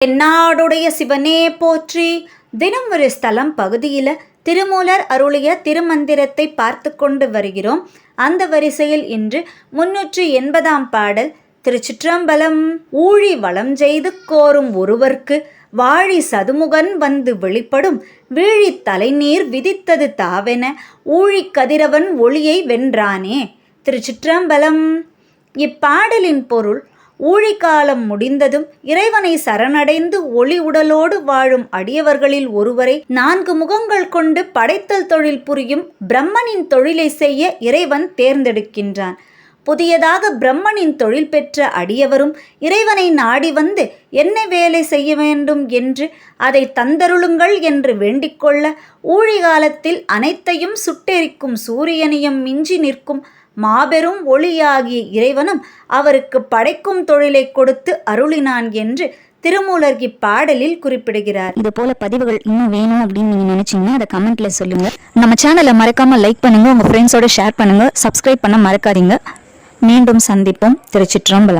தென்னாடுடைய சிவனே போற்றி. தினம் ஒரு ஸ்தலம் பகுதியில் திருமூலர் அருளிய திருமந்திரத்தை பார்த்து கொண்டு வருகிறோம். அந்த வரிசையில் இன்று முன்னூற்றி எண்பதாம் பாடல் திருச்சிற்றம்பலம். ஊழி வளம் செய்து கோரும் ஒருவர்க்கு வாழி சதுமுகன் வந்து வெளிப்படும் வீழி தலைநீர் விதித்தது தாவென ஊழி கதிரவன் ஒளியை வென்றானே. திருச்சிற்றம்பலம். இப்பாடலின் பொருள் ஊழிக்காலம் முடிந்ததும் இறைவனை சரணடைந்து ஒளி உடலோடு வாழும் அடியவர்களில் ஒருவரை நான்கு முகங்கள் கொண்டு படைத்தல் தொழில் புரியும் பிரம்மனின் தொழிலை செய்ய இறைவன் தேர்ந்தெடுக்கின்றான். புதியதாக பிரம்மனின் தொழில் பெற்ற அடியவரும் இறைவனை நாடி வந்து என்ன வேலை செய்ய வேண்டும் என்று அதை தந்தருளுங்கள் என்று வேண்டிக்கொள்ள ஊழிகாலத்தில் அனைத்தையும் சுட்டெரிக்கும் சூரியனையும் மிஞ்சி நிற்கும் மாபெரும் ஒளியாகிய இறைவனும் அவருக்கு படைக்கும் தொழிலை கொடுத்து அருளினான் என்று திருமூலர் இப்பாடலில் குறிப்பிடுகிறார். இது போல பதிவுகள் இன்னும் வேணும் அப்படின்னு நீங்க நினைச்சீங்கன்னா அதை கமெண்ட்ல சொல்லுங்க. நம்ம சேனலை மறக்காம லைக் பண்ணுங்க உங்க ஃப்ரெண்ட்ஸோட ஷேர் பண்ணுங்க சப்ஸ்கிரைப் பண்ண மறக்காதீங்க. மீண்டும் சந்திப்போம். திருச்சிற்றம்பலம்.